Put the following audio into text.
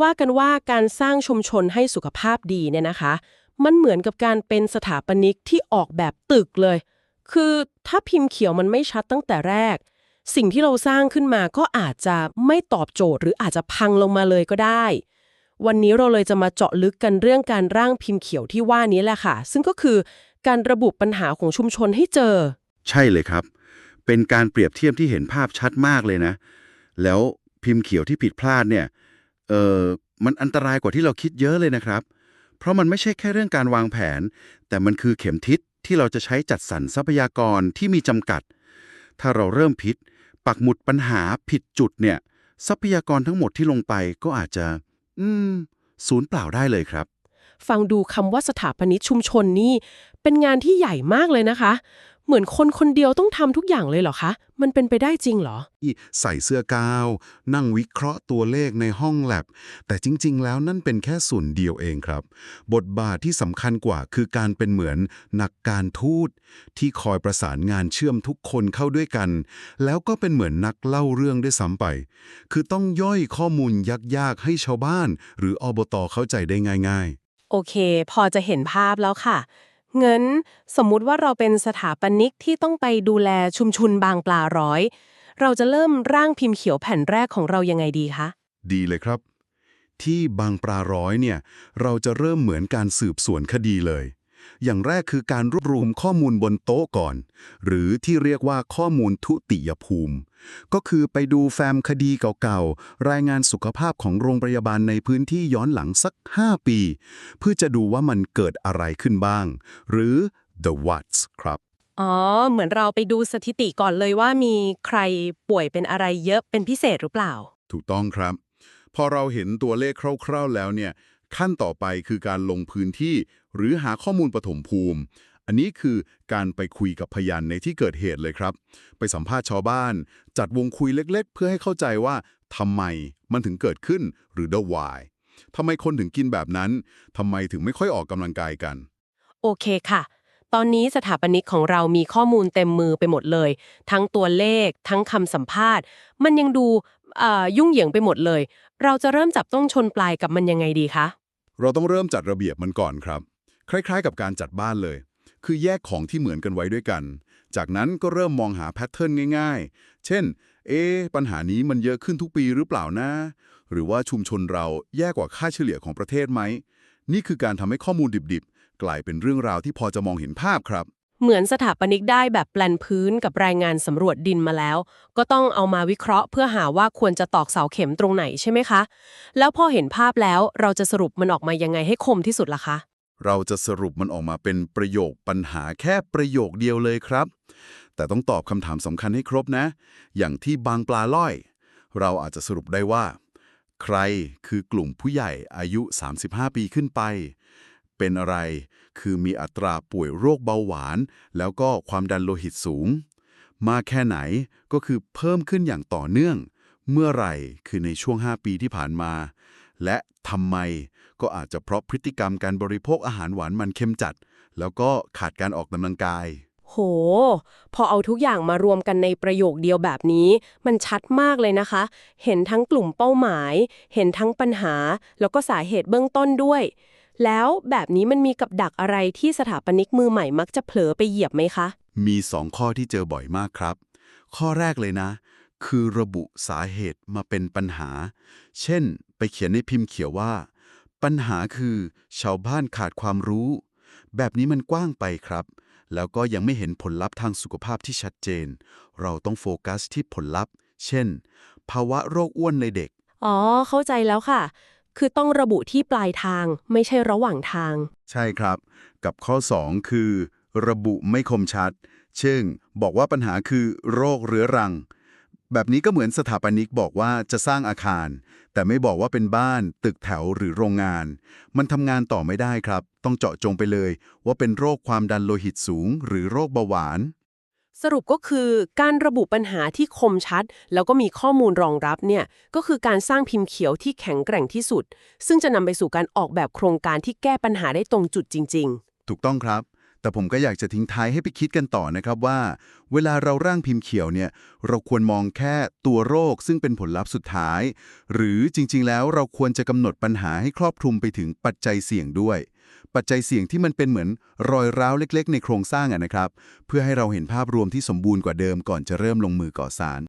ว่ากันว่าการสร้างชุมชนให้สุขภาพดีเนี่ยนะคะ มันเหมือนกับการเป็นสถาปนิกที่ออกแบบตึกเลย คือถ้าพิมพ์เขียวมันไม่ชัดตั้งแต่แรก สิ่งที่เราสร้างขึ้นมาก็อาจจะไม่ตอบโจทย์ หรืออาจจะพังลงมาเลยก็ได้ วันนี้เราเลยจะมาเจาะลึกกันเรื่องการร่างพิมพ์เขียวที่ว่านี้แหละค่ะ ซึ่งก็คือการระบุปัญหาของชุมชนให้เจอ ใช่เลยครับ เป็นการเปรียบเทียบที่เห็นภาพชัดมากเลยนะ แล้วพิมพ์เขียวที่ผิดพลาดเนี่ย เออมันอันตรายกว่าที่เราคิดเยอะเลยนะครับ เพราะมันไม่ใช่แค่เรื่องการวางแผน แต่มันคือเข็มทิศที่เราจะใช้จัดสรรทรัพยากรที่มีจำกัด ถ้าเราเริ่มผิด ปักหมุดปัญหาผิดจุดเนี่ย ทรัพยากรทั้งหมดที่ลงไปก็อาจจะ อืมศูนย์เปล่าได้เลยครับ ฟังดูคำว่าสถาปนิกชุมชนนี่ เป็นงานที่ใหญ่มากเลยนะคะ เหมือนคนคนเดียวต้องทำทุกอย่างเลยเหรอคะ มันเป็นไปได้จริงเหรอที่ใส่เสื้อกาว นั่งวิเคราะห์ตัวเลขในห้องแลบ แต่จริง ๆ แล้วนั่นเป็นแค่ส่วนเดียวเองครับ บทบาทที่สำคัญกว่าคือการเป็นเหมือนนักการทูต ที่คอยประสานงานเชื่อมทุกคนเข้าด้วยกัน แล้วก็เป็นเหมือนนักเล่าเรื่องด้วยซ้ำไป คือต้องย่อยข้อมูลยากๆให้ชาวบ้าน หรืออบตเข้าใจได้ง่าย ๆ โอเค พอจะเห็นภาพแล้วค่ะ เงินสมมุติว่าเราเป็นสถาปนิกที่ต้องไปดูแลชุมชนบางปลาร้อย เราจะเริ่มร่างพิมพ์เขียวแผ่นแรกของเรายังไงดีคะ ดีเลยครับ ที่บางปลาร้อยเนี่ย เราจะเริ่มเหมือนการสืบสวนคดีเลย อย่างแรกคือการรวบรวมข้อมูลบนโต๊ะก่อน หรือที่เรียกว่าข้อมูลทุติยภูมิ ก็คือไปดูแฟ้มคดีเก่าๆ รายงานสุขภาพของโรงพยาบาลในพื้นที่ย้อนหลังสัก 5 ปี เพื่อจะดูว่ามันเกิดอะไรขึ้นบ้าง หรือ the what's ครับอ๋อ เหมือนเราไปดูสถิติก่อนเลยว่ามีใครป่วยเป็นอะไรเยอะเป็นพิเศษหรือเปล่า ถูกต้องครับ พอเราเห็นตัวเลขคร่าวๆแล้วเนี่ย ขั้นต่อไปคือการลงพื้นที่ หรือหาข้อมูลปฐมภูมิ อันนี้คือการไปคุยกับพยานในที่เกิดเหตุเลยครับ ไปสัมภาษณ์ชาวบ้าน จัดวงคุยเล็กๆ เพื่อให้เข้าใจว่าทำไมมันถึงเกิดขึ้นหรือ the why ทำไมคนถึงกินแบบนั้นทำไมถึงไม่ค่อยออกกำลังกายกัน โอเคค่ะ ตอนนี้สถาปนิกของเรามีข้อมูลเต็มมือไปหมดเลย ทั้งตัวเลข ทั้งคำสัมภาษณ์ มันยังดูเอ่อยุ่งเหยิงไปหมดเลย เราจะเริ่มจับต้องชนปลายกับมันยังไงดีคะ เราต้องเริ่มจัดระเบียบมันก่อนครับ คล้ายๆ กับการจัดบ้านเลย คือแยกของที่เหมือนกันไว้ด้วยกัน จากนั้นก็เริ่มมองหาแพทเทิร์นง่าย ๆ เช่น เอ๊ปัญหานี้มันเยอะขึ้นทุกปีหรือเปล่านะ หรือว่าชุมชนเราแย่กว่าค่าเฉลี่ยของประเทศไหม นี่คือการทำให้ข้อมูลดิบๆ กลายเป็นเรื่องราวที่พอจะมองเห็นภาพครับเหมือนสถาปนิกได้แบบแปลนพื้นกับรายงานสำรวจดินมาแล้ว ก็ต้องเอามาวิเคราะห์เพื่อหาว่าควรจะตอกเสาเข็มตรงไหนใช่ไหมคะ แล้วพอเห็นภาพแล้วเราจะสรุปมันออกมายังไงให้คมที่สุดล่ะคะ เราจะสรุปมันออกมาเป็นประโยคปัญหาแค่ประโยคเดียวเลยครับ แต่ต้องตอบคำถามสำคัญให้ครบนะ อย่างที่บางปลาล่อย เราอาจจะสรุปได้ว่า ใครคือกลุ่มผู้ใหญ่อายุ 35 ปีขึ้นไป เป็นอะไร คือมีอัตราป่วยโรคเบาหวาน แล้วก็ความดันโลหิตสูง มากแค่ไหนก็คือเพิ่มขึ้นอย่างต่อเนื่อง เมื่อไหร่คือในช่วง 5 ปีที่ผ่านมา และทำไม ก็อาจจะเพราะพฤติกรรมการบริโภคอาหารหวานมันเค็มจัด แล้วก็ขาดการออกกำลังกาย โห พอเอาทุกอย่างมารวมกันในประโยคเดียวแบบนี้ มันชัดมากเลยนะคะ เห็นทั้งกลุ่มเป้าหมาย เห็นทั้งปัญหา แล้วก็สาเหตุเบื้องต้นด้วย แล้วแบบนี้มันมีกับดักอะไรที่สถาปนิกมือใหม่มักจะเผลอไปเหยียบไหมคะ มีสองข้อที่เจอบ่อยมากครับ ข้อแรกเลยนะ คือระบุสาเหตุมาเป็นปัญหา เช่น ไปเขียนในพิมพ์เขียวว่า ปัญหาคือชาวบ้านขาดความรู้ แบบนี้มันกว้างไปครับ แล้วก็ยังไม่เห็นผลลัพธ์ทางสุขภาพที่ชัดเจน เราต้องโฟกัสที่ผลลัพธ์ เช่น ภาวะโรคอ้วนในเด็ก อ๋อ เข้าใจแล้วค่ะ คือต้องระบุที่ปลายทาง ไม่ใช่ระหว่างทาง ใช่ครับ กับข้อ 2 คือ ระบุไม่คมชัด เช่น บอกว่าปัญหาคือ โรคเรื้อรัง แบบนี้ก็เหมือนสถาปนิกบอกว่าจะสร้างอาคาร แต่ไม่บอกว่าเป็นบ้าน ตึกแถวหรือโรงงาน มันทำงานต่อไม่ได้ครับ ต้องเจาะจงไปเลย ว่าเป็นโรคความดันโลหิตสูง หรือโรคเบาหวาน สรุปก็คือการระบุปัญหาที่คมชัด แล้วก็มีข้อมูลรองรับเนี่ยก็คือการสร้างพิมพ์เขียวที่แข็งแกร่งที่สุด ซึ่งจะนำไปสู่การออกแบบโครงการที่แก้ปัญหาได้ตรงจุดจริงถูกต้องครับ แต่ผมก็อยากจะทิ้งท้ายให้ไปคิดกันต่อนะครับว่า เวลาเราร่างพิมพ์เขียวเนี่ย เราควรมองแค่ตัวโรคซึ่งเป็นผลลัพธ์สุดท้าย หรือจริง ๆ แล้วเราควรจะกำหนดปัญหาให้ครอบคลุมไปถึงปัจจัยเสี่ยงด้วย ปัจจัยเสี่ยงที่มันเป็นเหมือนรอยร้าวเล็ก ๆ ในโครงสร้างอะนะครับ เพื่อให้เราเห็นภาพรวมที่สมบูรณ์กว่าเดิมก่อนจะเริ่มลงมือก่อสร้าง